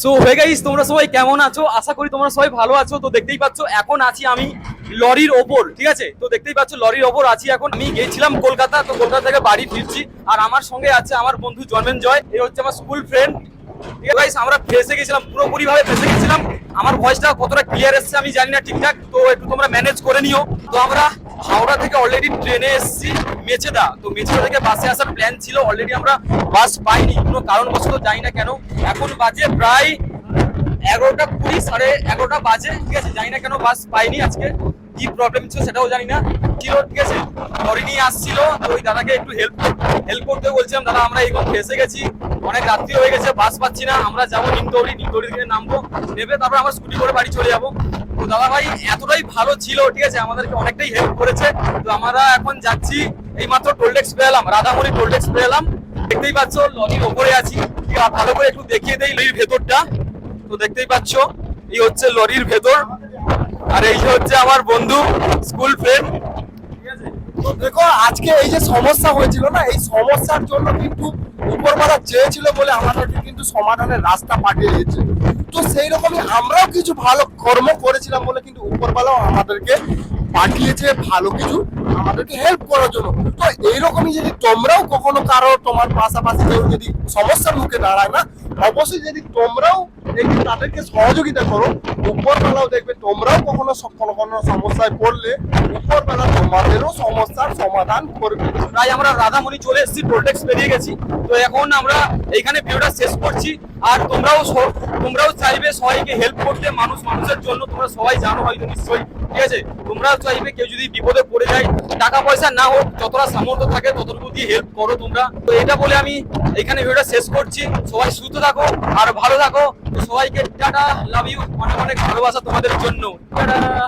So হয়ে guys তোমরা সবাই কেমন আছো? আশা করি তোমরা সবাই ভালো আছো। তো দেখতেই পাচ্ছ, এখন আছি আমি লরির ওপর, ঠিক আছে? তো দেখতেই পাচ্ছ, লরির ওপর আছি এখন। আমি গেছিলাম কলকাতা, তো কলকাতা থেকে বাড়ি ফিরছি। আর আমার সঙ্গে আছে আমার বন্ধু জন্মেন জয়, এ হচ্ছে আমার স্কুল ফ্রেন্ড ঠিক আছে গাইস আমরা ফেসে গেছিলাম পুরোপুরি ভাবে ফেসে গেছিলাম। আমার ভয়েসটা কতটা ক্লিয়ার এসছে আমি জানি না ঠিকঠাক। তো একটু তোমরা ম্যানেজ করে নিও। তো আমরা হাওড়া থেকে অলরেডি ট্রেনে এসেছি, মেচেদা। তো মেচেদা থেকে বাসে আসার প্ল্যান ছিল অলরেডি আমরা বাস পাইনি। কোনো কারণবশত জানি না কেন, এখন বাজে প্রায় এগারোটা কুড়ি, সাড়ে এগারোটা বাজে, ঠিক আছে? জানি না কেন বাস পাইনি আজকে। কি প্রবলেম ছিল সেটাও জানি না। ছিল ঠিক আছে? লরি নিয়ে আসছিল, তো ওই দাদাকে একটু হেল্প হেল্প করতে বলছিলাম, দাদা, আমরা এইরকম ফেসে গেছি। অনেক রাত্রি হয়ে গেছে বাস পাচ্ছি না। আমরা যাব নিমতৌড়ি নিমতৌড়ি থেকে নামবো। নেবে, তারপর আমরা স্কুটি করে বাড়ি চলে যাব। তো দাদা ভাই এতটাই ভালো ছিল, ঠিক আছে? আমাদেরকে অনেকটাই হেল্প করেছে। তো আমরা এখন যাচ্ছি এইমাত্র টোলটেক্স পেলাম রাধামণি টোলটেক্স পেলাম দেখতেই পাচ্ছ লরির ওপরে আছি। ভালো করে একটু দেখিয়ে দেই লরির ভেতরটা। তো দেখতেই পাচ্ছ, এই হচ্ছে লরির ভেতর। আর এই হচ্ছে আমার বন্ধু স্কুল ফ্রেন্ড ঠিক আছে? তো দেখো আজকে এই যে সমস্যা হয়েছিল না, এই সমস্যার জন্য কিন্তু উপরবেলা চেয়েছিল বলে আমাদেরকে কিন্তু সমাধানের রাস্তা পাঠিয়ে দিয়েছে। তো সেই রকমই আমরাও কিছু ভালো কর্ম করেছিলাম বলে কিন্তু উপরবেলাও আমাদেরকে পাঠিয়েছে ভালো কিছু, আমাদেরকে হেল্প করার জন্য। তো এইরকমই যদি তোমরাও কখনো কারও তোমার পাশাপাশি কেউ যদি সমস্যার মুখে দাঁড়ায় না, অবশ্যই যদি তোমরাও একটু তাদেরকে সহযোগিতা করো, উপরবেলাও দেখবে তোমরাও কখনো কোনো কোনো সমস্যায় পড়লে উপরবেলা তোমাদেরও সমস্যার সমাধান করবে। তাই আমরা রাধামণি চলে এসেছি টোলটেক্স পেরিয়ে গেছি। তো এখন আমরা এইখানে ভিডিওটা শেষ করছি। আর তোমরাও তোমরাও চাইবে সবাইকে হেল্প করতে, মানুষ মানুষের জন্য তোমরা সবাই জানো হয়তো নিশ্চয়ই। ঠিক আছে? তোমরাও চাইবে কেউ যদি বিপদে পড়ে যায়, টাকা পয়সা না হোক, যতটা সামর্থ্য থাকে ততটুকু দিয়ে হেল্প করো তোমরা। তো এটা বলে আমি এখানে ভিডিওটা শেষ করছি। সবাই সুস্থ থাকো আর ভালো থাকো। সবাইকে টাটা লাভ ইউ অনেক অনেক ভালোবাসা তোমাদের জন্য। টাটা।